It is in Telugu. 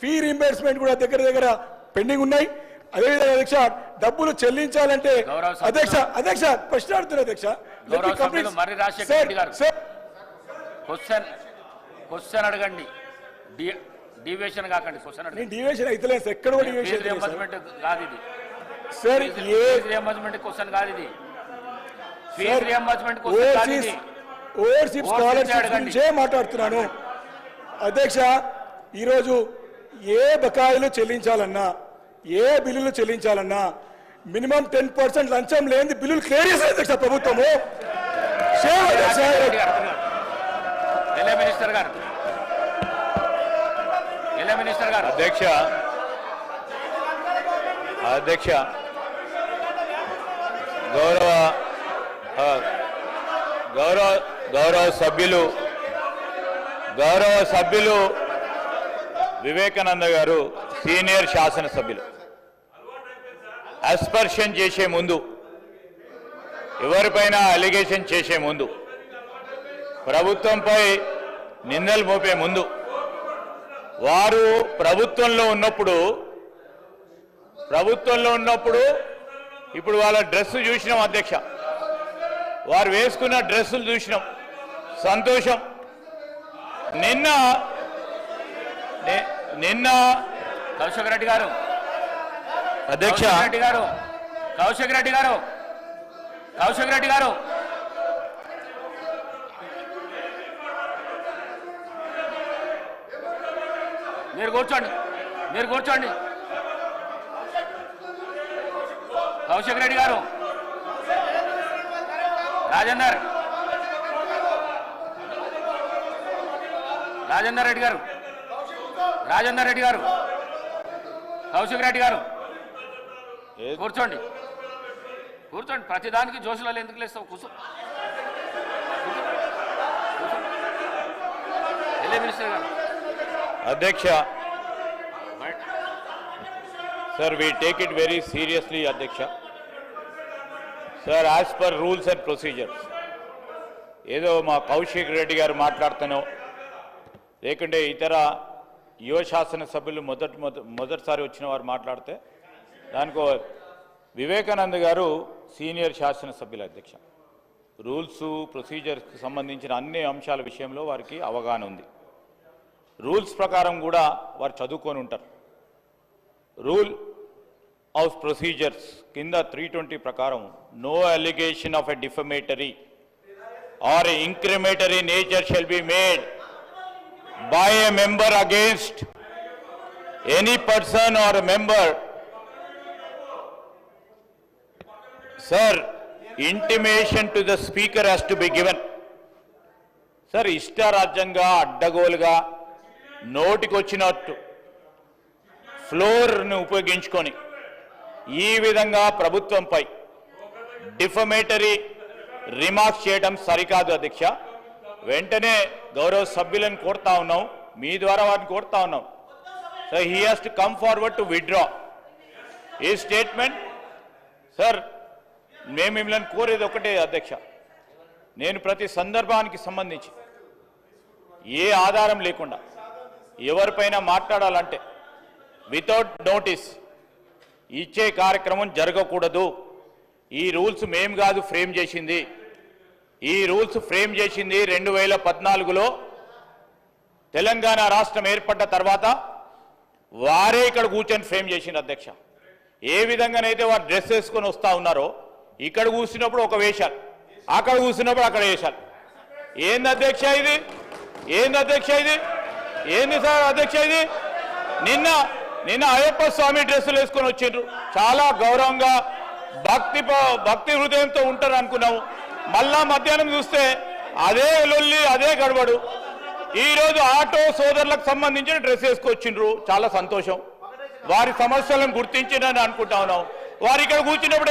ఫీ రీంబర్స్మెంట్ కూడా దగ్గర దగ్గర పెండింగ్ ఉన్నాయి. అదేవిధంగా అధ్యక్ష డబ్బులు చెల్లించాలంటే. అధ్యక్ష అధ్యక్ష ప్రశ్న అడుగుతున్నా అధ్యక్ష. క్వశ్చన్ క్వశ్చన్ అడగండి. డి- డివియేషన్ కాకండి క్వశ్చన్ అడగండి. డివియేషన్ అయితలేదు సార్ ఎక్కడ కూడా ఫీజు డివియేషన్ రియంబర్స్మెంట్ కాదు ఇది. సార్ ఏ రియంబర్స్మెంట్ క్వశ్చన్ కాదు ఇది. ఫీజు రియంబర్స్మెంట్ క్వశ్చన్ కాదు ఇది. Overseas scholarship. గురించే మాట్లాడుతున్నాను. అధ్యక్ష ఈరోజు ఏ బకాయిలు చెల్లించాలన్నా ఏ బిల్లులు చెల్లించాలన్నా మినిమం టెన్ పర్సెంట్ లంచం లేని బిల్లులు క్లియర్ చేశారు అధ్యక్ష ప్రభుత్వము? అధ్యక్ష. అధ్యక్ష. అధ్యక్ష. గౌరవ గౌరవ గౌరవ సభ్యులు గౌరవ సభ్యులు వివేకానంద గారు సీనియర్ శాసనసభ్యులు. అస్పర్షన్ చేసే ముందు ఎవరిపైన అలిగేషన్ చేసే ముందు ప్రభుత్వంపై నిందలు మోపే ముందు వారు ప్రభుత్వంలో ఉన్నప్పుడు ప్రభుత్వంలో ఉన్నప్పుడు ఇప్పుడు వాళ్ళ డ్రెస్ చూసినాం అధ్యక్ష. వారు వేసుకున్న డ్రెస్సులు చూసినాం. సంతోషం. నిన్న నిన్న కౌశిక్ రెడ్డి గారు. అధ్యక్ష. రెడ్డి గారు. కౌశిక్ రెడ్డి గారు. కౌశిక్ రెడ్డి గారు. మీరు కూర్చోండి. మీరు కూర్చోండి. కౌశిక్ రెడ్డి గారు. రాజేందర్. రాజేందర్ రెడ్డి గారు. రాజేందర్ రెడ్డి గారు. కౌశిక్ రెడ్డి గారు. కూర్చోండి. కూర్చోండి. ప్రతిదానికి జోషులలో ఎందుకు లేస్తావు? కూర్చో. మినిస్టర్ గారు. అధ్యక్ష. Sir we take it very seriously అధ్యక్ష. Sir as per rules and procedures ఏదో మా కౌశిక్ రెడ్డి గారు మాట్లాడుతానో లేకుంటే ఇతర యువ శాసన సభ్యులు మొదటి మొదటిసారి వచ్చిన వారు మాట్లాడితే దానికో వివేకానంద గారు సీనియర్ శాసనసభ్యుల అధ్యక్ష. రూల్స్ ప్రొసీజర్స్కి సంబంధించిన అన్ని అంశాల విషయంలో వారికి అవగాహన ఉంది. రూల్స్ ప్రకారం కూడా వారు చదువుకొని ఉంటారు. రూల్ ఆఫ్ ప్రొసీజర్స్ కింద త్రీ ట్వంటీ ప్రకారం no allegation of a defamatory or incriminatory nature shall be made. By a member any any person or member Sir, intimation to the speaker has to be given sir ఇష్టారాజ్యంగా అడ్డగోలుగా నోటికొచ్చినట్టు ఫ్లోర్ను ఉపయోగించుకొని ఈ విధంగా ప్రభుత్వంపై డిఫమేటరీ రిమార్క్స్ చేయడం సరికాదు అధ్యక్ష. వెంటనే గౌరవ సభ్యులను కోరుతా ఉన్నాం. మీ ద్వారా వారిని కోరుతా ఉన్నాం. So he has to come forward to withdraw ఈ స్టేట్మెంట్ సార్ మేము మిమ్మల్ని కోరేది ఒకటే అధ్యక్ష. నేను ప్రతి సందర్భానికి సంబంధించి ఏ ఆధారం లేకుండా ఎవరిపైన మాట్లాడాలంటే వితౌట్ నోటీస్ ఇచ్చే కార్యక్రమం జరగకూడదు. ఈ రూల్స్ మేం కాదు ఫ్రేమ్ చేసింది. ఈ రూల్స్ ఫ్రేమ్ చేసింది రెండు వేల పద్నాలుగులో తెలంగాణ రాష్ట్రం ఏర్పడ్డ తర్వాత వారే ఇక్కడ కూర్చొని ఫ్రేమ్ చేసింది అధ్యక్ష. ఏ విధంగానైతే వారు డ్రెస్ వేసుకొని వస్తూ ఉన్నారో ఇక్కడ కూర్చున్నప్పుడు ఒక వేషాలు అక్కడ కూర్చున్నప్పుడు అక్కడ వేషాలు. ఏంది అధ్యక్ష ఇది? ఏంది అధ్యక్ష ఇది? ఏంది సార్ అధ్యక్ష ఇది? నిన్న నిన్న అయ్యప్ప స్వామి డ్రెస్సులు వేసుకొని వచ్చిండ్రు. చాలా గౌరవంగా భక్తి ప- భక్తి హృదయంతో ఉంటారు అనుకున్నాము మళ్ళా మధ్యాహ్నం చూస్తే అదే లొల్లి అదే గడబడు. ఈ రోజు ఆటో సోదరులకు సంబంధించిన డ్రెస్ వేసుకొచ్చిండ్రు. చాలా సంతోషం. వారి సమస్యలను గుర్తించిందని అనుకుంటా ఉన్నాం. వారు ఇక్కడ కూర్చున్నప్పుడు